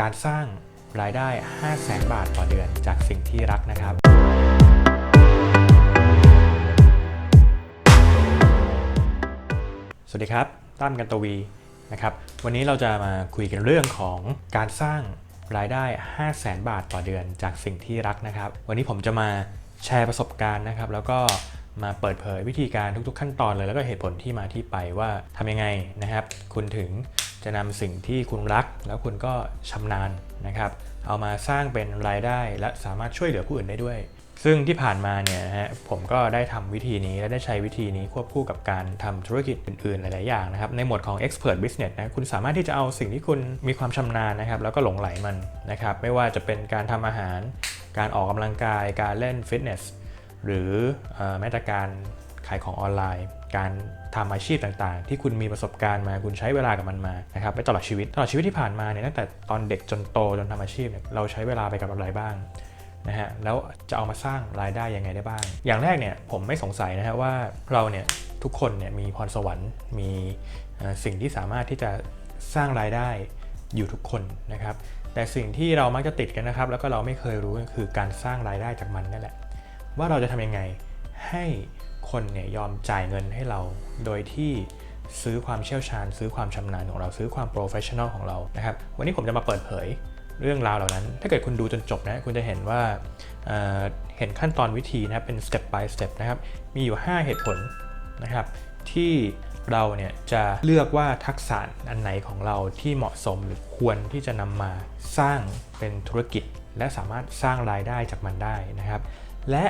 การสร้างรายได้ 5 0 0แสนบาทต่อเดือนจากสิ่งที่รักนะครับ สวัสดีครับ ตั้มกันตวีนะครับ วันนี้เราจะมาคุยกันเรื่องของการสร้างรายได้ 5 0 0แสนบาทต่อเดือนจากสิ่งที่รักนะครับ วันนี้ผมจะมาแชร์ประสบการณ์นะครับ แล้วก็มาเปิดเผยวิธีการทุกๆ ขั้นตอนเลย แล้วก็เหตุผลที่มาที่ไปว่าทำยังไงนะครับ คุณถึง จะนำสิ่งที่คุณรัก แล้วคุณก็ชำนาญนะครับ เอามาสร้างเป็นรายได้และสามารถช่วยเหลือผู้อื่นได้ด้วย ซึ่งที่ผ่านมาเนี่ยฮะผมก็ได้ทำวิธีนี้และได้ใช้วิธีนี้ควบคู่กับการทำธุรกิจอื่นๆ หลายๆ อย่างนะครับ ในหมวดของ expert business นะคุณสามารถที่จะเอาสิ่งที่คุณมีความชำนาญนะครับ แล้วก็หลงไหลมันนะครับไม่ว่าจะเป็นการทำอาหาร การออกกำลังกาย การเล่นฟิตเนสหรือเอ่อแม้แต่การขายของออนไลน์ การทำอาชีพต่างๆ ที่คุณมีประสบการณ์มาคุณใช้เวลากับมันมานะครับไปตลอดชีวิตตลอดชีวิตที่ผ่านมาเนี่ยตั้งแต่ตอนเด็กจนโตจนทำอาชีพเนี่ยเราใช้เวลาไปกับอะไรบ้างนะฮะแล้วจะเอามาสร้างรายได้ยังไงได้บ้าง อย่างแรกเนี่ยผมไม่สงสัยนะฮะว่าเราเนี่ยทุกคนเนี่ยมีพรสวรรค์มีสิ่งที่สามารถที่จะสร้างรายได้อยู่ทุกคนนะครับ แต่สิ่งที่เรามักจะติดกันนะครับ แล้วก็เราไม่เคยรู้ก็คือการสร้างรายได้จากมันนั่นแหละ ว่าเราจะทำยังไงให้ คนเนี่ยยอมจ่ายเงินให้เรา โดยที่ซื้อความเชี่ยวชาญ ซื้อความชำนาญของเราซื้อความโปรเฟชชั่นอลของเรานะครับวันนี้ผมจะมาเปิดเผยเรื่องราวเหล่านั้น ถ้าเกิดคุณดูจนจบนะคุณจะเห็นว่าเเห็นขั้นตอนวิธีนะครับเป็น step by step นะครับมีอยู่ 5 เหตุผลนะครับที่เราเนี่ยจะเลือกว่าทักษะอันไหนของเราที่เหมาะสมหรือควรที่จะนำมาสร้างเป็นธุรกิจ และสามารถสร้างรายได้จากมันได้นะครับ และ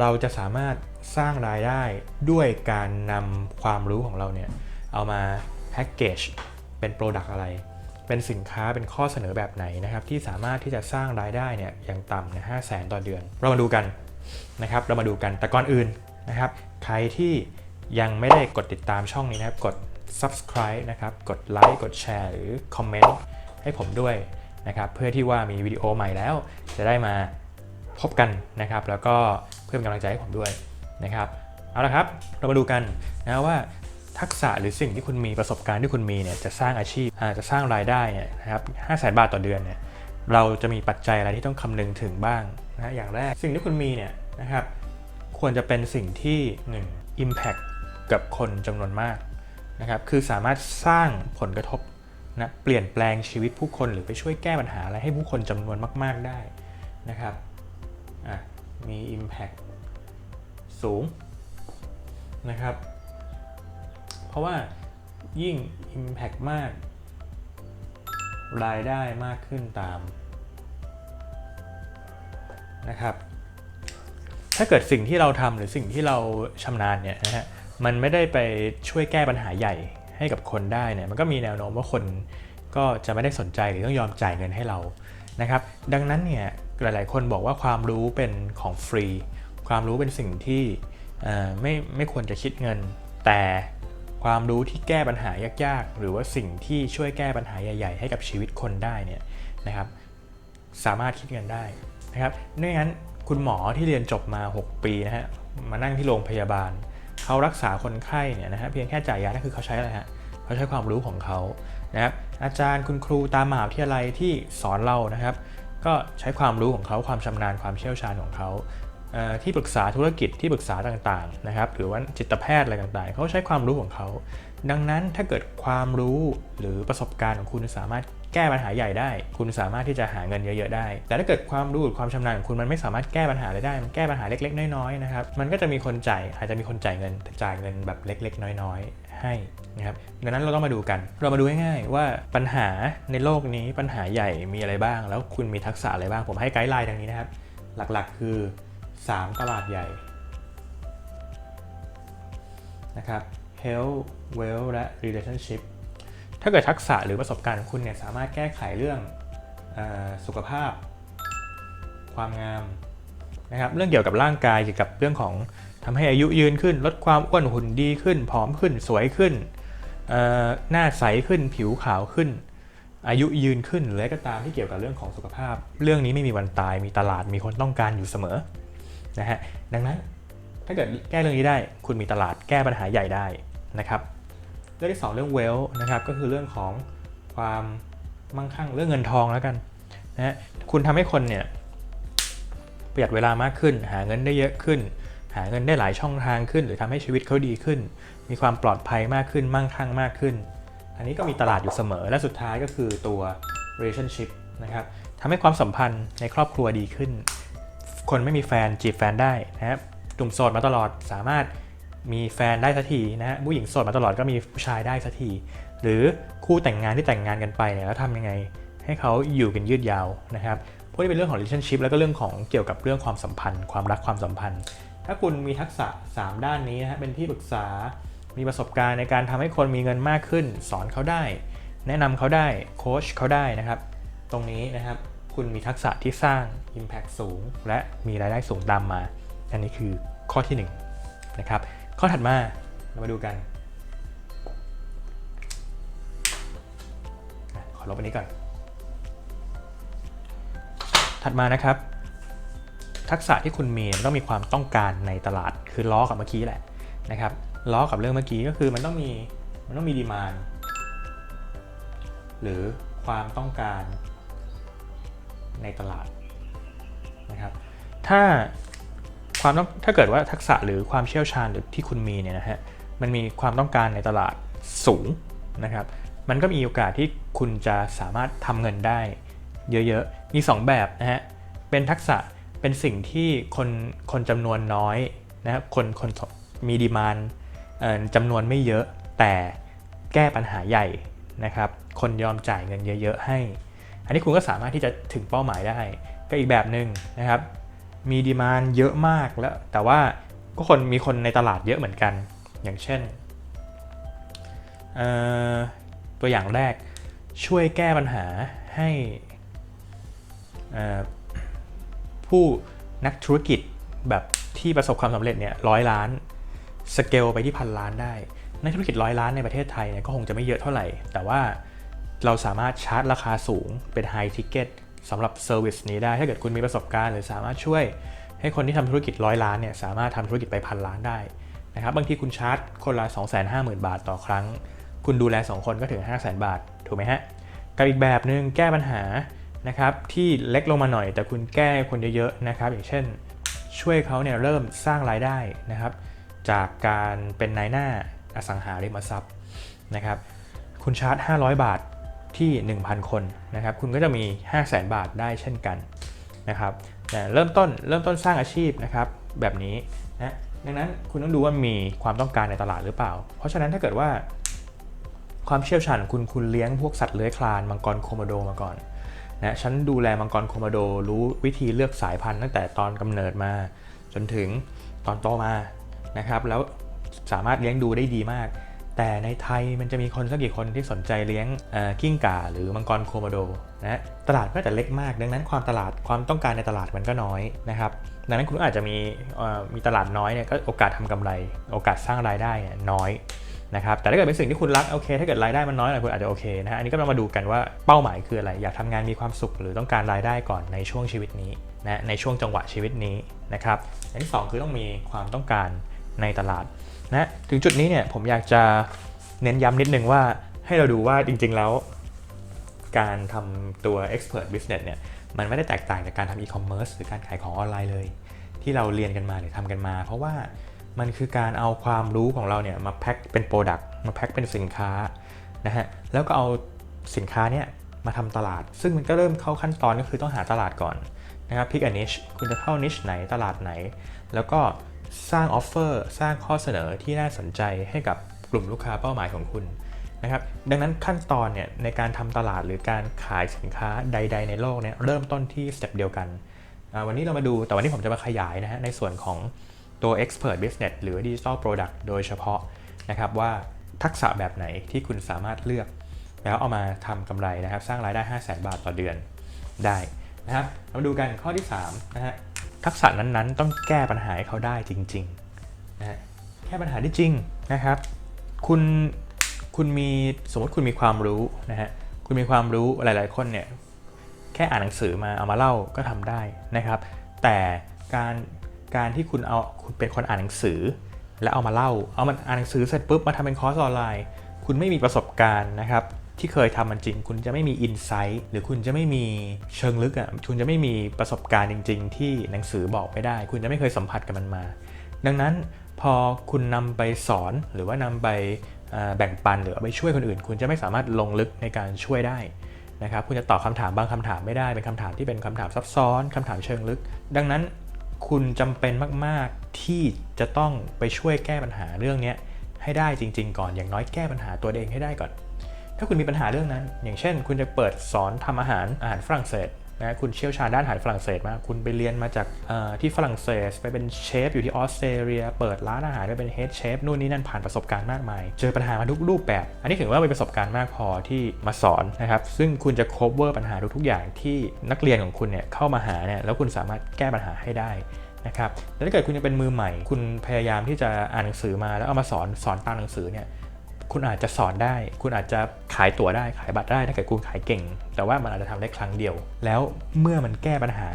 เราจะสามารถ สร้างรายได้ด้วยการนำความรู้ของเราเนี่ยเอามาแพ็กเกจเป็นโปรดักต์อะไร เป็นสินค้าเป็นข้อเสนอแบบไหนนะครับ ที่สามารถที่จะสร้างรายได้เนี่ยอย่างต่ำนี่ยห้าแสนต่อเดือน เรามาดูกันนะครับเรามาดูกันแต่ก่อนอื่นนะครับ ใครที่ยังไม่ได้กดติดตามช่องนี้นะครับ กด subscribe นะครับ กดไลค์กดแชร์หรือคอมเมนต์ให้ผมด้วยนะครับ เพื่อที่ว่ามีวิดีโอใหม่แล้ว จะได้มาพบกันนะครับ แล้วก็เพื่อเป็นกำลังใจให้ผมด้วย นะครับเอาละครับเรามาดูกันนะว่าทักษะหรือสิ่งที่คุณมีประสบการณ์ที่คุณมีเนี่ยจะสร้างอาชีพอาจะสร้างรายได้เนี่ยนะครับห้าแสนบาทต่อเดือนเนี่ยเราจะมีปัจจัยอะไรที่ต้องคำนึงถึงบ้างนะอย่างแรกสิ่งที่คุณมีเนี่ยนะครับควรจะเป็นสิ่งที่ 1. Impact กับคนจำนวนมากนะครับคือสามารถสร้างผลกระทบนะเปลี่ยนแปลงชีวิตผู้คนหรือไปช่วยแก้ปัญหาอะไรให้ผู้คนจำนวนมาก ๆได้นะครับมี Impact สูงนะครับ เพราะว่ายิ่ง Impact มาก รายได้มากขึ้นตามนะครับ ถ้าเกิดสิ่งที่เราทำหรือสิ่งที่เราชำนาญเนี่ยนะฮะมันไม่ได้ไปช่วยแก้ปัญหาใหญ่ให้กับคนได้เนี่ยมันก็มีแนวโน้มว่าคนก็จะไม่ได้สนใจหรือต้องยอมจ่ายเงินให้เรานะครับ ดังนั้นเนี่ยหลาย ๆ คนบอกว่าความรู้เป็นของฟรี ความรู้เป็นสิ่งที่ไม่ไม่ควรจะคิดเงิน แต่ความรู้ที่แก้ปัญหายากๆ หรือว่าสิ่งที่ช่วยแก้ปัญหาใหญ่ๆ ให้กับชีวิตคนได้เนี่ยนะครับ สามารถคิดเงินได้นะครับไม่งั้นคุณหมอที่เรียนจบมา 6 ปีนะฮะมานั่งที่โรงพยาบาลเขารักษาคนไข้เนี่ยนะฮะเพียงแค่จ่ายยานั่นคือเขาใช้อะไรฮะเขาใช้ความรู้ของเขานะครับอาจารย์คุณครูตามมหาวิทยาลัยที่สอนเรานะครับ ก็ใช้ความรู้ของเขาความชำนาญความเชี่ยวชาญของเขา ที่ปรึกษาธุรกิจที่ปรึกษาต่างๆนะครับหรือว่าจิตแพทย์อะไรต่างๆ เขาใช้ความรู้ของเขา ดังนั้นถ้าเกิดความรู้หรือประสบการณ์ของคุณสามารถแก้ปัญหาใหญ่ได้ คุณสามารถที่จะหาเงินเยอะๆได้ แต่ถ้าเกิดความรู้หรือความชำนาญของคุณมันไม่สามารถแก้ปัญหาได้ มันแก้ปัญหาเล็กๆ น้อยๆนะครับ มันก็จะมีคนจ่ายอาจจะมีคนจ่ายเงินแต่จ่ายเงินแบบเล็ก ๆ น้อยๆ ให้นะครับ ดังนั้นเราต้องมาดูกัน เรามาดูง่ายๆว่าปัญหาในโลกนี้ปัญหาใหญ่มีอะไรบ้าง แล้วคุณมีทักษะอะไรบ้าง ผมให้ไกด์ไลน์ดังนี้นะครับ หลักๆ คือ 3 ตลาดใหญ่นะครับ health wealth และ relationship ถ้าเกิดทักษะหรือประสบการณ์ของคุณเนี่ยสามารถแก้ไขเรื่องอสุขภาพ ความงามนะครับเรื่องเกี่ยวกับร่างกายเกี่ยวกับเรื่องของทำให้อายุยืนขึ้น ลดความอ้วนหุ่นดีขึ้น ผอมขึ้นสวยขึ้น หน้าใสขึ้นผิวขาวขึ้น อายุยืนขึ้นหรืออะไรก็ตามที่เกี่ยวกับเรื่องของสุขภาพ เรื่องนี้ไม่มีวันตายมีตลาดมีคนต้องการอยู่เสมอ นะฮะดังนั้นถ้าเกิดแก้เรื่องนี้ได้คุณมีตลาดแก้ปัญหาใหญ่ได้นะครับเรื่องที่ 2 เรื่องเวลนะครับก็คือเรื่องของความมั่งคั่งเรื่องเงินทองแล้วกันนะฮะคุณทำให้คนเนี่ยประหยัดเวลามากขึ้น หาเงินได้เยอะขึ้น หาเงินได้หลายช่องทางขึ้น หรือทำให้ชีวิตเขาดีขึ้น มีความปลอดภัยมากขึ้น มั่งคั่งมากขึ้น อันนี้ก็มีตลาดอยู่เสมอและสุดท้ายก็คือตัว relationship นะครับทำให้ความสัมพันธ์ในครอบครัวดีขึ้น คนไม่มีแฟนจีบแฟนได้นะครับหนุ่มโสดมาตลอดสามารถมีแฟนได้สักทีนะฮะผู้หญิงโสดมาตลอดก็มีผู้ชายได้สักทีหรือคู่แต่งงานที่แต่งงานกันไปเนี่ยแล้วทำยังไงให้เขาอยู่กันยืดยาวนะครับพวกนี้เป็นเรื่องของ relationship แล้วก็เรื่องของเกี่ยวกับเรื่องความสัมพันธ์ ความรักความสัมพันธ์ ถ้าคุณมีทักษะ 3 ด้านนี้นะฮะเป็นที่ปรึกษา มีประสบการณ์ในการทำให้คนมีเงินมากขึ้น สอนเขาได้ แนะนำเขาได้โค้ชเขาได้นะครับ ตรงนี้นะครับ คุณมีทักษะที่สร้าง Impact สูง และมีรายได้สูงตามมา อันนี้คือข้อที่1นงนะครับ ข้อถัดมาเรามาดูกัน ขอลบอันนี้ก่อน ถัดมานะครับ ทักษะที่คุณมีต้องมีความต้องการในตลาดคือล้อกับเมื่อกี้แหละนะครับล้อกับเรื่องเมื่อกี้ก็คือมันต้องมีมันต้องมีดีมานหรือความต้องการ ในตลาดนะครับถ้าความถ้าเกิดว่าทักษะหรือความเชี่ยวชาญหรือที่คุณมีเนี่ยนะฮะมันมีความต้องการในตลาดสูงนะครับ มันก็มีโอกาสที่คุณจะสามารถทำเงินได้เยอะๆ มี 2 แบบนะฮะ เป็นทักษะเป็นสิ่งที่คนคนจำนวนน้อยนะครับ คนคนมีดีมานจำนวนไม่เยอะแต่แก้ปัญหาใหญ่นะครับ คนยอมจ่ายเงินเยอะๆให้ อันนี้คุณก็สามารถที่จะถึงเป้าหมายได้ ก็อีกแบบหนึ่งนะครับ มีดีมานเยอะมากแล้ว แต่ว่าก็คนมีคนในตลาดเยอะเหมือนกัน อย่างเช่น ตัวอย่างแรกช่วยแก้ปัญหาให้ผู้นักธุรกิจแบบที่ประสบความสำเร็จเนี่ยร้อยล้านสเกลไปที่พันล้านได้นักธุรกิจร้อยล้านในประเทศไทยเนี่ยก็คงจะไม่เยอะเท่าไหร่ แต่ว่า เราสามารถชาร์จราคาสูงเป็นไฮทิเก็ตสำหรับเซอร์วิสนี้ได้ ถ้าเกิดคุณมีประสบการณ์หรือสามารถช่วยให้คนที่ทำธุรกิจร้อยล้านเนี่ยสามารถทำธุรกิจไปพันล้านได้นะครับ บางทีคุณชาร์จคนละ 250,000 บาทต่อครั้ง คุณดูแล 2 คนก็ถึง 500,000 บาท ถูกไหมฮะ กับอีกแบบหนึ่งแก้ปัญหานะครับที่เล็กลงมาหน่อย แต่คุณแก้คนเยอะๆนะครับ อย่างเช่น ช่วยเขาเนี่ยเริ่มสร้างรายได้นะครับจากการเป็นนายหน้าอสังหาริมทรัพย์นะครับคุณชาร์จ 500 บาท ที่ 1,000 คนนะครับ คุณก็จะมี 500,000บาทได้เช่นกันนะครับเริ่มต้นเริ่มต้นสร้างอาชีพนะครับแบบนี้นะดังนั้นคุณต้องดูว่ามีความต้องการในตลาดหรือเปล่า เพราะฉะนั้นถ้าเกิดว่า ความเชี่ยวชาญคุณคุณเลี้ยงพวกสัตว์เลื้อยคลานมังกรโคโมโดมาก่อนนะฉันดูแลมังกรโคโมโดรู้วิธีเลือกสายพันธุ์ตั้งแต่ตอนกำเนิดมา จนถึงตอนโตมานะครับ แล้วสามารถเลี้ยงดูได้ดีมาก แต่ในไทยมันจะมีคนสักกี่คนที่สนใจเลี้ยงกิ้งก่าหรือมังกรโคโมโดนะตลาดก็จะเล็กมาก ดังนั้นความตลาดความต้องการในตลาดมันก็น้อยนะครับดังนั้นคุณอาจจะมีมีตลาดน้อยเนี่ยก็โอกาสทำกำไร โอกาสสร้างรายได้น้อยนะครับแต่ถ้าเกิดเป็นสิ่งที่คุณรักโอเค ถ้าเกิดรายได้มันน้อยหน่อยคุณอาจจะโอเคนะอันนี้ก็ต้องมาดูกันว่าเป้าหมายคืออะไร อยากทำงานมีความสุขหรือต้องการรายได้ก่อนในช่วงชีวิตนี้นะในช่วงจังหวะชีวิตนี้นะครับอันที่ 2 คือต้องมีความต้องการในตลาด นะถึงจุดนี้เนี่ยผมอยากจะเน้นย้ำนิดนึงว่าให้เราดูว่าจริงๆแล้ว การทำตัว expert business เนี่ยมันไม่ได้แตกต่างจากการทำ e-commerce หรือการขายของออนไลน์เลย ที่เราเรียนกันมาหรือทำกันมา เพราะว่ามันคือการเอาความรู้ของเราเนี่ยมาแพ็คเป็นโปรดักต์มาแพ็คเป็นสินค้านะฮะแล้วก็เอาสินค้าเนี่ยมาทำตลาด ซึ่งมันก็เริ่มเข้าขั้นตอนก็คือต้องหาตลาดก่อนนะครับพิกอันนิชคุณจะเข้านิชไหนตลาดไหน แล้วก็ สร้างออฟเฟอร์สร้างข้อเสนอที่น่าสนใจให้กับกลุ่มลูกค้าเป้าหมายของคุณนะครับดังนั้นขั้นตอนเนี่ยในการทำตลาดหรือการขายสินค้าใด ๆ ในโลกเนี่ยเริ่มต้นที่สเต็ปเดียวกัน วันนี้เรามาดูแต่วันนี้ผมจะมาขยายนะฮะในส่วนของตัว Expert Business หรือ Digital Product โดยเฉพาะนะครับว่าทักษะแบบไหนที่คุณสามารถเลือก แล้วเอามาทำกำไรนะครับ สร้างรายได้ 5 0 0 0 0 0บาทต่อเดือนได้นะครับมาดูกันข้อที่3นะฮะ ทักษะนั้นๆ ต้องแก้ปัญหาให้เขาได้จริงๆนะแก้ปัญหาได้จริงนะครับ คุณคุณมีสมมติคุณมีความรู้นะฮะคุณมีความรู้หลาย ๆ คนเนี่ยแค่อ่านหนังสือมาเอามาเล่าก็ทำได้นะครับ แต่การการที่คุณเอาคุณเป็นคนอ่านหนังสือ แล้วเอามาเล่าเอามันอ่านหนังสือเสร็จปุ๊บมาทำเป็นคอร์สออนไลน์ คุณไม่มีประสบการณ์นะครับ ที่เคยทำมันจริง คุณจะไม่มีอินไซต์หรือคุณจะไม่มีเชิงลึกอะคุณจะไม่มีประสบการณ์จริง ๆ ที่หนังสือบอกไม่ได้ คุณจะไม่เคยสัมผัสกับมันมา ดังนั้นพอคุณนำไปสอนหรือว่านำไปแบ่งปันหรือไปช่วยคนอื่น คุณจะไม่สามารถลงลึกในการช่วยได้นะครับคุณจะตอบคำถามบางคำถามไม่ได้เป็นคำถามที่เป็นคำถามซับซ้อนคำถามเชิงลึก ดังนั้นคุณจำเป็นมาก ๆ ที่จะต้องไปช่วยแก้ปัญหาเรื่องนี้ให้ได้จริง ๆ ก่อนอย่างน้อยแก้ปัญหาตัวเองให้ได้ก่อน ถ้าคุณมีปัญหาเรื่องนั้น อย่างเช่น คุณจะเปิดสอนทำอาหารอาหารฝรั่งเศสนะคุณเชี่ยวชาญด้านอาหารฝรั่งเศสมาก คุณไปเรียนมาจากที่ฝรั่งเศส ไปเป็นเชฟอยู่ที่ออสเตรเลีย เปิดร้านอาหารไปเป็นเฮดเชฟนู่นนี่นั่นผ่านประสบการณ์มากมาย เจอปัญหามาทุกรูปแบบ อันนี้ถือว่าเป็นประสบการณ์มากพอที่มาสอนนะครับ ซึ่งคุณจะ cover ปัญหาทุกๆอย่างที่นักเรียนของคุณเนี่ยเข้ามาหาเนี่ยแล้วคุณสามารถแก้ปัญหาให้ได้นะครับแต่ถ้าเกิดคุณยังเป็นมือใหม่ คุณพยายามที่จะอ่านหนังสือมาแล้วเอามาสอนสอนตามหนังสือเนี่ย คุณอาจจะสอนได้ คุณอาจจะขายตั๋วได้ขายบัตรได้ถ้าเกิดคุณขายเก่ง แต่ว่ามันอาจจะทำได้ครั้งเดียว แล้วเมื่อมันแก้ปัญหา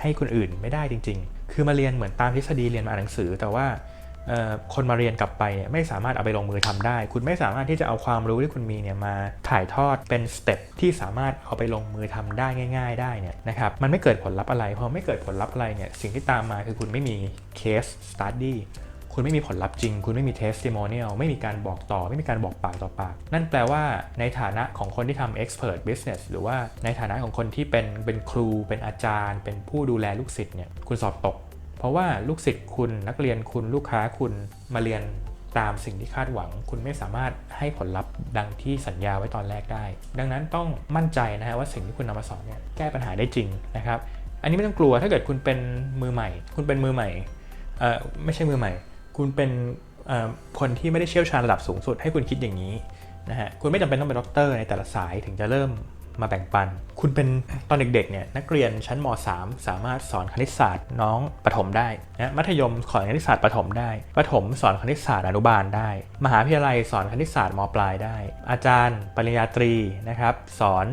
ให้คนอื่นไม่ได้จริง ๆ คือมาเรียนเหมือนตามทฤษฎีเรียนมาอ่านหนังสือ แต่ว่าคนมาเรียนกลับไปเนี่ยไม่สามารถเอาไปลงมือทำได้ คุณไม่สามารถที่จะเอาความรู้ที่คุณมีเนี่ยมาถ่ายทอดเป็นสเต็ปที่สามารถเอาไปลงมือทำได้ง่าย ๆ ได้เนี่ยนะครับมันไม่เกิดผลลัพธ์อะไรพอไม่เกิดผลลัพธ์อะไรเนี่ยสิ่งที่ตามมาคือคุณไม่มีเคสสตัดดี้ คุณไม่มีผลลัพธ์จริง คุณไม่มี testimonial ไม่มีการบอกต่อ ไม่มีการบอกปากต่อปาก นั่นแปลว่าในฐานะของคนที่ทำ expert business หรือว่าในฐานะของคนที่เป็นเป็นครู เป็นอาจารย์ เป็นผู้ดูแลลูกศิษย์เนี่ยคุณสอบตก เพราะว่าลูกศิษย์คุณนักเรียนคุณลูกค้าคุณมาเรียนตามสิ่งที่คาดหวัง คุณไม่สามารถให้ผลลัพธ์ดังที่สัญญาไว้ตอนแรกได้ ดังนั้นต้องมั่นใจนะฮะว่าสิ่งที่คุณนำมาสอนเนี่ยแก้ปัญหาได้จริงนะครับอันนี้ไม่ต้องกลัวถ้าเกิดคุณเป็นมือใหม่ คุณเป็นมือใหม่เออไม่ใช่มือใหม่ คุณเป็นคนที่ไม่ได้เชี่ยวชาญระดับสูงสุดให้คุณคิดอย่างนี้นะฮะคุณไม่จำเป็นต้องเป็นด็อกเตอร์ในแต่ละสายถึงจะเริ่มมาแบ่งปัน คุณเป็นตอนเด็กๆเนี่ยนักเรียนชั้นม .3 สามารถสอนคณิตศาสตร์น้องประถมได้นะมัธยมสอนคณิตศาสตร์ประถมได้ประถมสอนคณิตศาสตร์อนุบาลได้ มหาวิทยาลัยสอนคณิตศาสตร์มปลายได้ อาจารย์ปริญญาตรีนะครับสอน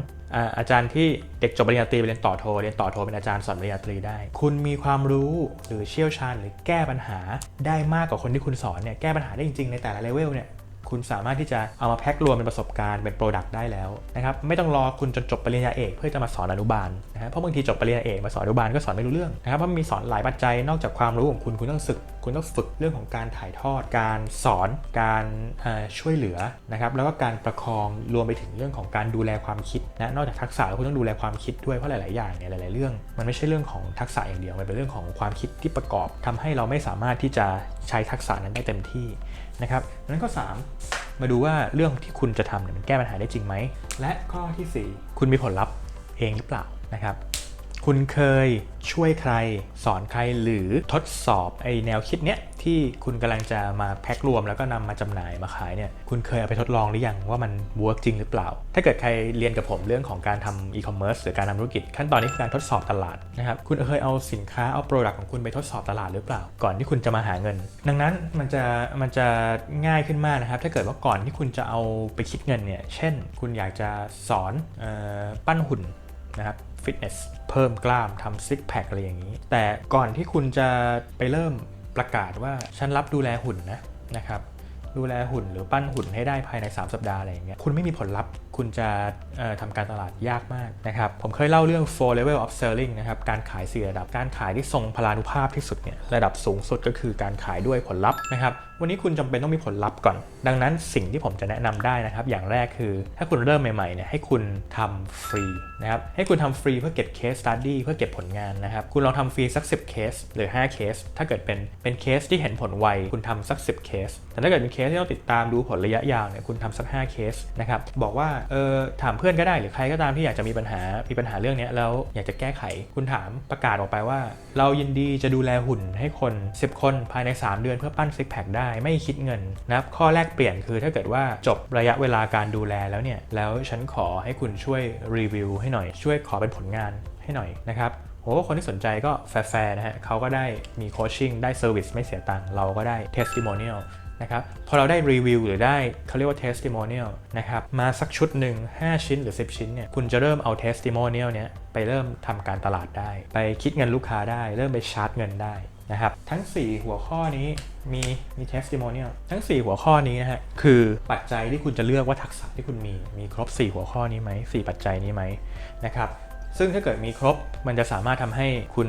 อาจารย์ที่เด็กจบปริญญาตรีไปเรียนต่อโทเรียนต่อโทเป็นอาจารย์สอนปริญญาตรีได้ คุณมีความรู้หรือเชี่ยวชาญหรือแก้ปัญหาได้มากกว่าคนที่คุณสอนเนี่ยแก้ปัญหาได้จริงๆในแต่ละเลเวลเนี่ยคุณสามารถที่จะเอามาแพ็ครวมเป็นประสบการณ์เป็นโปรดักต์ได้แล้วนะครับไม่ต้องรอคุณจนจบปริญญาเอกเพื่อจะมาสอนอนุบาลนะฮะเพราะบางทีจบปริญญาเอกมาสอนอนุบาลก็สอนไม่รู้เรื่องนะครับเพราะมีสอนหลายปัจจัยนอกจากความรู้ของคุณคุณต้องฝึกคุณต้องฝึกเรื่องของการถ่ายทอด การสอน การช่วยเหลือนะครับ แล้วก็การประคองรวมไปถึงเรื่องของการดูแลความคิดนะ นอกจากทักษะแล้วคุณต้องดูแลความคิดด้วย เพราะหลาย ๆ อย่างเนี่ย หลาย ๆ เรื่อง มันไม่ใช่เรื่องของทักษะอย่างเดียว มันเป็นเรื่องของความคิดที่ประกอบทำให้เราไม่สามารถที่จะใช้ทักษะนั้นได้เต็มที่นะครับนั้นข้อ3มาดูว่าเรื่องที่คุณจะทำเนี่ยมันแก้ปัญหาได้จริงไหม และข้อทีสี่ 4 คุณมีผลลัพธ์เองหรือเปล่านะครับ คุณเคยช่วยใคร สอนใครหรือทดสอบไอแนวคิดเนี้ยที่คุณกำลังจะมาแพ็ครวมแล้วก็นำมาจำหน่ายมาขายเนี่ยคุณเคยเอาไปทดลองหรือยังว่ามันเวิร์กจริงหรือเปล่า ถ้าเกิดใครเรียนกับผมเรื่องของการทำอีคอมเมิร์ซหรือการทำธุรกิจ ขั้นตอนนี้คือการทดสอบตลาดนะครับคุณเคยเอาสินค้าเอาโปรดักต์ของคุณไปทดสอบตลาดหรือเปล่า ก่อนที่คุณจะมาหาเงิน ดังนั้นมันจะมันจะง่ายขึ้นมากนะครับ ถ้าเกิดว่าก่อนที่คุณจะเอาไปคิดเงินเนี่ยเช่น คุณอยากจะสอนออปั้นหุ่น นะครับฟิตเนสเพิ่มกล้ามทำซิกแพคอะไรอย่างนี้ แต่ก่อนที่คุณจะไปเริ่มประกาศว่าฉันรับดูแลหุ่นนะนะครับดูแลหุ่นหรือปั้นหุ่นให้ได้ภายใน 3 สัปดาห์อะไรอย่างเงี้ยคุณไม่มีผลลัพธ์คุณจะทำการตลาดยากมากนะครับ ผมเคยเล่าเรื่อง four level of selling นะครับ การขาย4ระดับ การขายที่ทรงพลานุภาพที่สุดเนี่ย ระดับสูงสุดก็คือการขายด้วยผลลัพธ์นะครับ วันนี้คุณจำเป็นต้องมีผลลัพธ์ก่อน ดังนั้นสิ่งที่ผมจะแนะนำได้นะครับ อย่างแรกคือ ถ้าคุณเริ่มใหม่ๆเนี่ย ให้คุณทำฟรีนะครับ ให้คุณทำฟรีเพื่อเก็บเคส study เพื่อเก็บผลงานนะครับ คุณลองทำฟรีสัก 10 เคสหรือ 5 เคส ถ้าเกิดเป็นเป็นเคสที่เห็นผลไว คุณทำสัก 10 เคส แต่ถ้าเกิดเป็นเคสที่ต้องติดตามดูผลระยะยาวเนี่ย คุณทำสัก 5 เคสนะครับ บอกว่าเออถามเพื่อนก็ได้หรือใครก็ตามที่อยากจะมีปัญหามีปัญหาเรื่องนี้แล้วอยากจะแก้ไข คุณถามประกาศออกไปว่า เรายินดีจะดูแลหุ่นให้คน 10 คนภายใน 3 เดือนเพื่อปั้นซิกแพคได้ไม่คิดเงินนะครับข้อแรกเปลี่ยนคือถ้าเกิดว่าจบระยะเวลาการดูแลแล้วเนี่ยแล้วฉันขอให้คุณช่วยรีวิวให้หน่อยช่วยขอเป็นผลงานให้หน่อยนะครับโหคนที่สนใจก็แฟร์ๆนะฮะเขาก็ได้มีโคชชิ่งได้เซอร์วิสไม่เสียตังค์เราก็ได้ testimonial นะครับพอเราได้รีวิวหรือได้เขาเรียกว่า testimonial นะครับมาสักชุดหนึ่ง 5 ชิ้นหรือ 10 ชิ้นเนี่ยคุณจะเริ่มเอา testimonial เนี้ยไปเริ่มทำการตลาดได้ ไปคิดเงินลูกค้าได้ เริ่มไปชาร์จเงินได้นะครับทั้ง 4 หัวข้อนี้มีมี testimonial ทั้ง 4 หัวข้อนี้นะฮะคือปัจจัยที่คุณจะเลือกว่าทักษะที่คุณมี มีครบ 4 หัวข้อนี้ไหม4ปัจจัยนี้ไหมนะครับซึ่งถ้าเกิดมีครบมันจะสามารถทำให้คุณ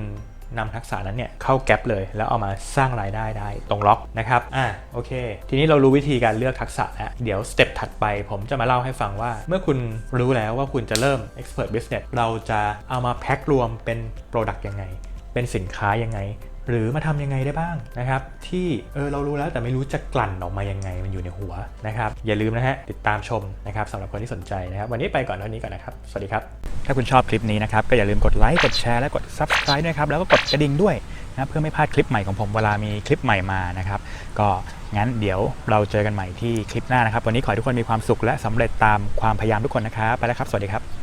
นำทักษะนั้นเนี่ยเข้าแก็ปเลย แล้วเอามาสร้างรายได้ได้ตรงล็อกนะครับอะโอเค ทีนี้เรารู้วิธีการเลือกทักษะแล้วเดี๋ยวสเต็ปถัดไปผมจะมาเล่าให้ฟังว่า เมื่อคุณรู้แล้วว่าคุณจะเริ่ม expert business เราจะเอามาแพ็ครวมเป็น product ยังไง เป็นสินค้ายังไง หรือมาทำยังไงได้บ้างนะครับ ที่เออเรารู้แล้วแต่ไม่รู้จะกลั่นออกมายังไงมันอยู่ในหัวนะครับ อย่าลืมนะฮะติดตามชมนะครับสำหรับคนที่สนใจนะครับ วันนี้ไปก่อนเท่านี้ก่อนนะครับ สวัสดีครับ ถ้าคุณชอบคลิปนี้นะครับ ก็อย่าลืมกดไลค์กดแชร์และกด Subscribe ด้วยครับ แล้วก็กดกระดิ่งด้วยนะเพื่อไม่พลาดคลิปใหม่ของผมเวลามีคลิปใหม่มานะครับ ก็งั้นเดี๋ยวเราเจอกันใหม่ที่คลิปหน้านะครับ วันนี้ขอให้ทุกคนมีความสุขและสำเร็จตามความพยายามทุกคนนะครับไปแล้วครับ สวัสดีครับ